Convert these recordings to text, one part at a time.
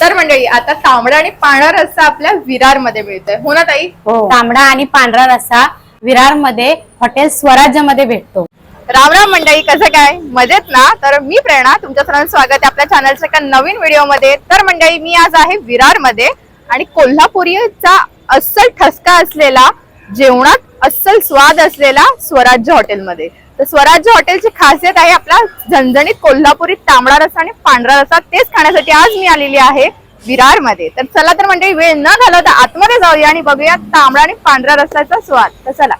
तर मंडळी आता तांबडा आणि पांढरा रस्सा आपल्या विरारमध्ये मिळतोय. हो ना ताई? तांबडा आणि पांढरा रस्सा विरारमध्ये हॉटेल स्वराज्यमध्ये भेटतो. राम राम मंडळी कसं काय? मजेत ना? तर मी प्रेरणा तुमच्या सर्वांचं स्वागत आहे आपल्या चॅनलच्या एका नवीन व्हिडिओमध्ये तर मंडळी मी आज आहे विरारमध्ये आणि कोल्हापुरीचा अस्सल ठसका असलेला जेवणात अस्सल स्वाद असलेला स्वराज्य हॉटेलमध्ये. तर स्वराज्य हॉटेलची खासियत आहे आपला झणझणीत कोल्हापुरी तांबडा रसा आणि पांढरा रसा तेच खाण्यासाठी आज मी आलेली आहे विरारमध्ये तर चला तर म्हणजे वेळ न घालवता आतमध्ये जाऊया आणि बघूया तांबडा आणि पांढरा रसाचा स्वाद तर चला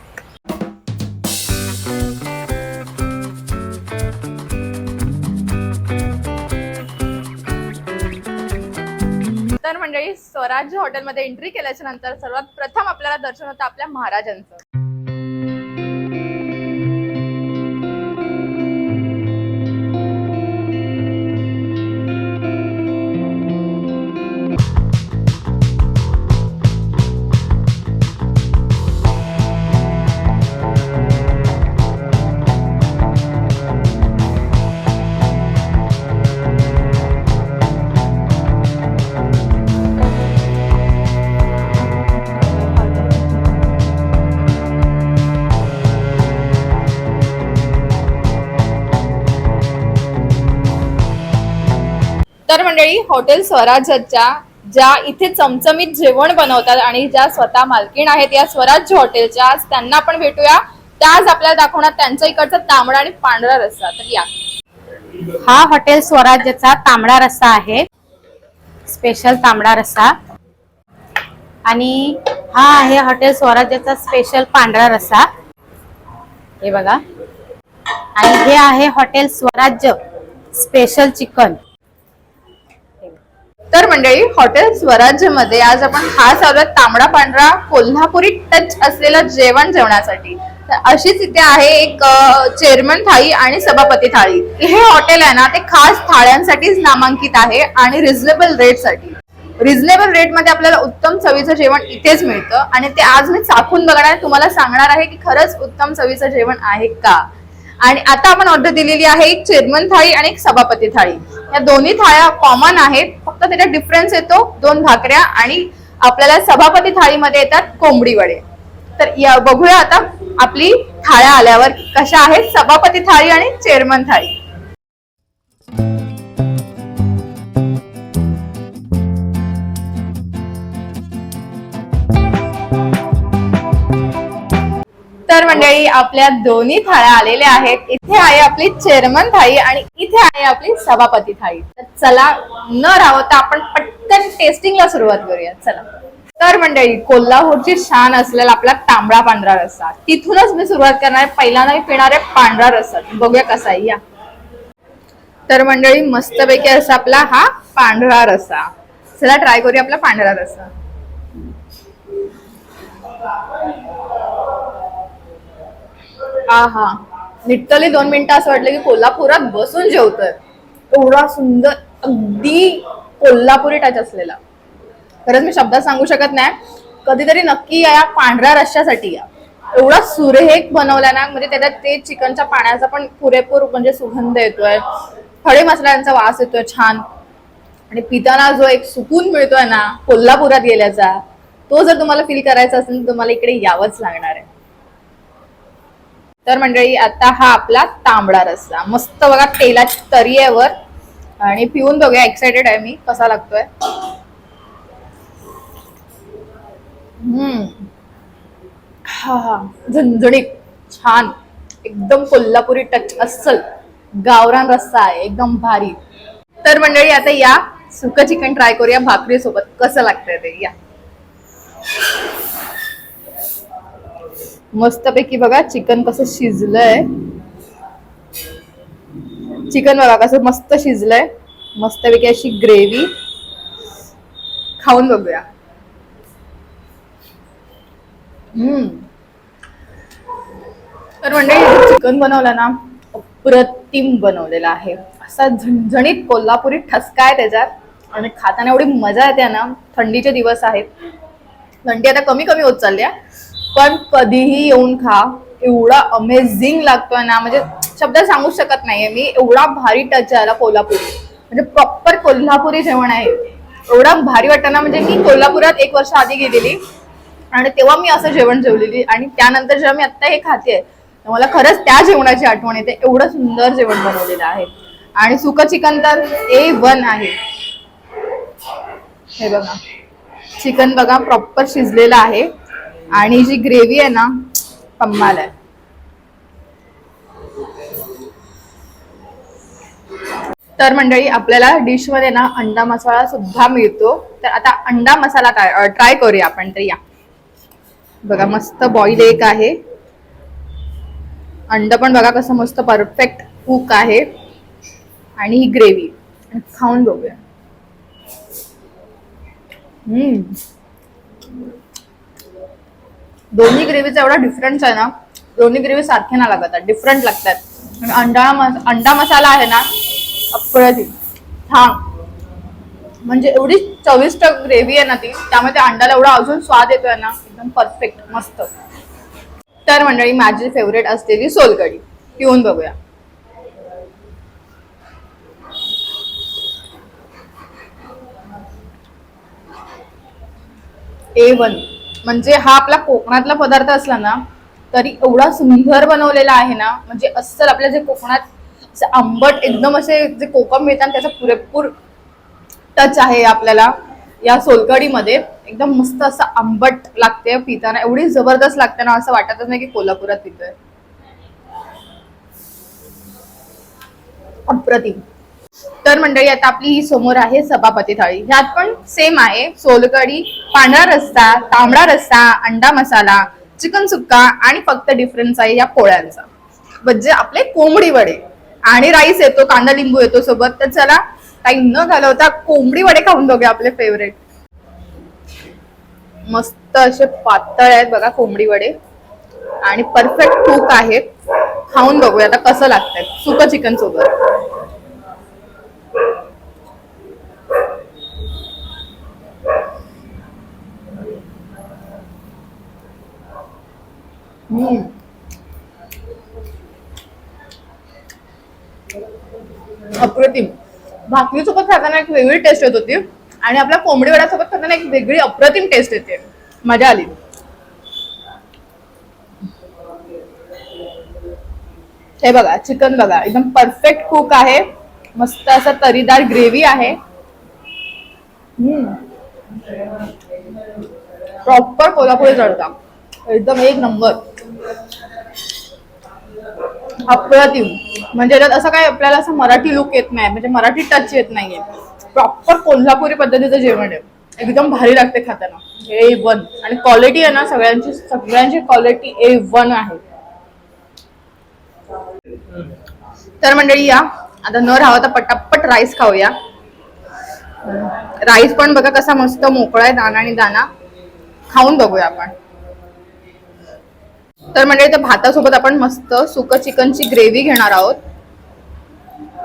तर मंडळी स्वराज्य हॉटेलमध्ये एंट्री केल्याच्यानंतर सर्वात प्रथम आपल्याला दर्शन होतं आपल्या महाराजांचं. तर मंडळी हॉटेल स्वराज्याच्या ज्या इथे चमचमीत जेवण बनवतात आणि ज्या स्वतः मालकीण आहेत या स्वराज्य हॉटेलच्या आज त्यांना आपण भेटूया. त्या आज आपल्याला दाखवणार त्यांच्या इकडचा तांबडा आणि पांढरा रस्सा. तर या. हा हॉटेल स्वराज्यचा तांबडा रस्सा आहे. स्पेशल तांबडा रस्सा. आणि हा आहे हॉटेल स्वराज्याचा स्पेशल पांढरा रस्सा. हे बघा. आणि हे आहे हॉटेल स्वराज्य स्पेशल चिकन. तर मंडळी हॉटेल स्वराज्यमध्ये आज आपण खास आलोय तांबडा पांढरा कोल्हापुरी टच असलेलं जेवण जेवणासाठी. तर अशीच इथे आहे एक चेअरमन थाळी आणि सभापती थाळी. हे हॉटेल आहे ना ते खास थाळ्यांसाठीच नामांकित आहे आणि रिझनेबल रेटसाठी. रिझनेबल रेटमध्ये आपल्याला उत्तम चवीचं जेवण इथेच मिळतं. आणि ते आज मी चाखून बघणार तुम्हाला सांगणार आहे की खरंच उत्तम चवीचं जेवण आहे का? आणि आता आपण ऑर्डर दिलेली आहे एक चेअरमन थाळी आणि एक सभापती थाळी. या दोन्ही थाळ्या कॉमन आहेत. फक्त त्याच्यात डिफरन्स येतो. दोन भाकऱ्या आणि आपल्याला सभापती थाळीमध्ये येतात कोंबडी वडे. तर या बघूया आता आपली थाळ्या आल्यावर कशा आहेत सभापती थाळी आणि चेअरमन थाळी. तर आपल्या दोन्ही थाळ्या आलेल्या आहेत. इथे आहे आपली चेअरमन थाळी आणि इथे आहे आपली सभापती थाळी. तर चला न राहता आपण पटकन टेस्टिंगला सुरुवात करूया. चला. तर मंडळी कोल्हापूरची शान असलेला आपला तांबडा पांढरा रस्सा. तिथूनच मी सुरुवात करणार. आहे पहिल्यांदा मी पिणार आहे पांढरा रस्सा. बघूया कसा आहे या. तर मंडळी मस्तपैकी असा आपला हा पांढरा रस्सा. चला ट्राय करूया आपला पांढरा रस्सा. आहा लिटरली दोन मिनिटं असं वाटलं की कोल्हापुरात बसून जेवतोय. एवढा सुंदर अगदी कोल्हापुरी टच असलेला. खरंच मी शब्दात सांगू शकत नाही. कधीतरी नक्की या पांढऱ्या रश्श्यासाठी या. एवढा सुरेख बनवला ना म्हणजे त्याच्यात ते चिकनच्या पाण्याचा पण पुरेपूर म्हणजे सुगंध येतोय. खडे मसाल्यांचा वास येतोय छान. आणि पिताना जो एक सुकून मिळतोय ना कोल्हापुरात गेल्याचा तो जर तुम्हाला फील करायचा असेल तर तुम्हाला इकडे यावंच लागणार आहे. तर मंडळी आता हा आपला तांबडा रस्सा. मस्त बघा तेलाची तरी आहे वर. आणि पिऊन बघूया एक्साइटेड आहे मी. कसा लागतोय? हम्म. हा हा. झणझणीत. छान. एकदम कोल्हापुरी टच अस्सल. गावरान रस्सा आहे. एकदम भारी. तर मंडळी आता या सुक चिकन ट्राय करूया भाकरी सोबत कसं लागतंय ते? या. मस्तपैकी बघा चिकन कसं शिजलंय. चिकन बघा कसं मस्त शिजलंय. मस्तपैकी अशी ग्रेव्ही खाऊन बघूया. हम्म. तर म्हणजे चिकन बनवलं ना अप्रतिम बनवलेलं आहे. असा झणझणीत कोल्हापुरी ठसका आहे त्याच्यात. आणि खाताना एवढी मजा येते ना थंडीचे दिवस आहेत. थंडी आता कमी कमी होत चालली आहे. पण कधीही येऊन खा. एवढा अमेझिंग लागतोय ना. म्हणजे शब्द सांगू शकत नाहीये मी. एवढा भारी टच आला कोल्हापुरी. म्हणजे प्रॉपर कोल्हापुरी जेवण आहे. एवढा भारी वाटतं ना. म्हणजे मी कोल्हापुरात एक वर्ष आधी गेलेली. आणि तेव्हा मी असं जेवण जेवलेली. आणि त्यानंतर जेव्हा मी आत्ता हे खाते मला खरंच त्या जेवणाची आठवण येते. एवढं सुंदर जेवण बनवलेलं आहे. आणि सुक चिकन तर ए वन आहे. हे बघा. चिकन बघा प्रॉपर शिजलेलं आहे. आणि जी ग्रेव्ही आहे ना कम्माल आहे. तर मंडळी आपल्याला डिशमध्ये ना अंडा मसाला सुद्धा मिळतो. तर आता अंडा मसाला काय ट्राय करूया आपण तर या. बघा मस्त बॉईल एक आहे. अंड पण बघा कसं मस्त परफेक्ट कुक आहे. आणि ही ग्रेव्ही खाऊन बघूया. हम्म. दोन्ही ग्रेव्हीचा एवढा डिफरन्स आहे ना दोन्ही ग्रेव्ही सारखे ना लागतात डिफरंट लागतात. अंडा मस- अंडा मसाला आहे ना अप्रतिम हा म्हणजे एवढी चविष्ट ग्रेव्ही आहे ना ती त्यामुळे त्या अंड्याला एवढा अजून स्वाद येतोय ना एकदम परफेक्ट मस्त. तर मंडळी माझी फेवरेट असलेली सोलकढी. पिऊन बघूया. A one. म्हणजे हा आपला कोकणातला पदार्थ असला ना तरी एवढा सुंदर बनवलेला आहे ना म्हणजे अस्सल आपल्या जे कोकणात आंबट एकदम असे जे कोकम मिळतात त्याचा पुरेपूर टच आहे आपल्याला या सोलकढीमध्ये. एकदम मस्त असं आंबट लागते पिताना एवढी जबरदस्त लागते ना असं वाटतच नाही की कोल्हापुरात पितोय. अप्रतिम. तर मंडळी आता आपली ही समोर आहे सभापती थाळी. ह्यात पण सेम आहे. सोलकढी पांढरा रस्सा तांबडा रस्सा अंडा मसाला चिकन सुक्का आणि फक्त डिफरन्स आहे या पोळ्यांचा. म्हणजे आपले कोंबडी वडे. आणि राईस येतो कांदा लिंबू येतो सोबत. तर चला टाइम न घालवता कोंबडी वडे खाऊन बघूया आपले फेवरेट मस्त असे पातळ आहेत बघा कोंबडी वडे. आणि परफेक्ट कुक आहेत. खाऊन बघूया आता कसं लागतंय. सुक चिकन सोबत. अप्रतिम. भाकरी सोबत खाताना एक वेगळी टेस्ट येत होती. आणि आपल्या कोंबडी वड्यासोबत खाताना एक वेगळी अप्रतिम टेस्ट येते. मजा आली. हे बघा चिकन बघा. एकदम परफेक्ट कुक आहे. मस्त असं तरीदार ग्रेव्ही आहे. प्रॉपर कोल्हापुरी जळता एकदम एक नंबर अप्रतिम. म्हणजे त्यात असं काय आपल्याला असं मराठी लुक येत नाही. म्हणजे मराठी टच येत नाहीये. प्रॉपर कोल्हापुरी पद्धतीचं जेवण आहे. एकदम भारी लागते खाताना. ए वन आणि क्वालिटी आहे ना सगळ्यांची सगळ्यांची क्वालिटी ए वन आहे. तर मंडळी या. आता न राहता तर पटापट राईस खाऊया. राईस पण बघा कसा मस्त मोकळा आहे दाना आणि दाना. खाऊन बघूया आपण. तर म्हणजे त्या भातासोबत आपण मस्त सुक चिकनची ग्रेव्ही घेणार आहोत.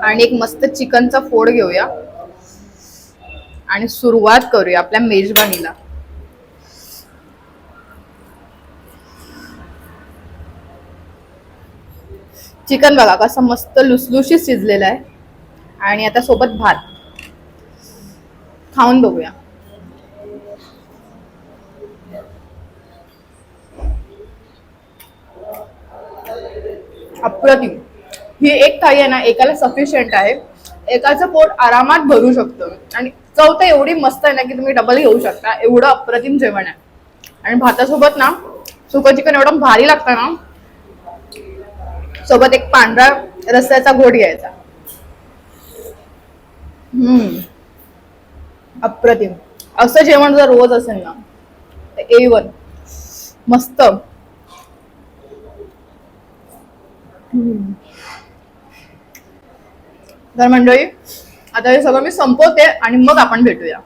आणि एक मस्त चिकनचा फोड घेऊया. आणि सुरुवात करूया आपल्या मेजवानीला. चिकन बघा कसं मस्त लुसलुशीत शिजलेलं आहे. आणि आता सोबत भात. खाऊन बघूया. अप्रतिम. ही एक थाळी आहे ना एकाला सफिशियंट आहे. एकाचं पोट आरामात भरू शकतं. आणि चव तर एवढी मस्त आहे ना की तुम्ही डबल घेऊ शकता. एवढं अप्रतिम जेवण आहे. आणि भातासोबत ना सुकं चिकन एवढं भारी लागतं ना सोबत एक पांढरा रस्त्याचा घोट घ्यायचा. हम्म. अप्रतिम. असं जेवण जर रोज असेल ना ए वन मस्त हम्म. तर मंडळी आता हे सगळं मी संपवते आणि मग आपण भेटूया.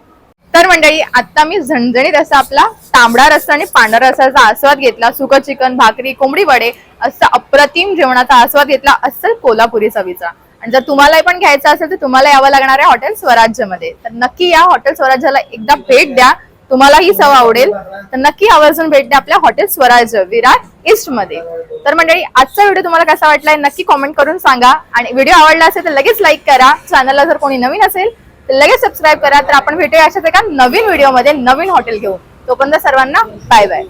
तर मंडळी आता मी झणझणीत असा आपला तांबडा रस्सा आणि पांढरा रस्साचा आस्वाद घेतला सुकं चिकन भाकरी कोंबडी वडे असं अप्रतिम जेवणाचा आस्वाद घेतला अस्सल कोल्हापुरी चवीचा. आणि जर तुम्हाला पण घ्यायचं असेल तर तुम्हाला यावं लागणार आहे हॉटेल स्वराज्यमध्ये. तर नक्की या हॉटेल स्वराज्याला एकदा भेट द्या. तुम्हाला ही सव आवडेल. तर नक्की आवर्जून भेट द्या आपल्या हॉटेल स्वराज्य विराट ईस्टमध्ये तर मंडळी आजचा व्हिडिओ तुम्हाला कसा वाटलाय नक्की कॉमेंट करून सांगा. आणि व्हिडिओ आवडला असेल तर लगेच लाईक करा. चॅनलला जर कोणी नवीन असेल तर लगेच सबस्क्राईब करा. तर आपण भेटूया अशाच एका नवीन व्हिडिओमध्ये नवीन हॉटेल घेऊन. तोपर्यंत सर्वांना बाय बाय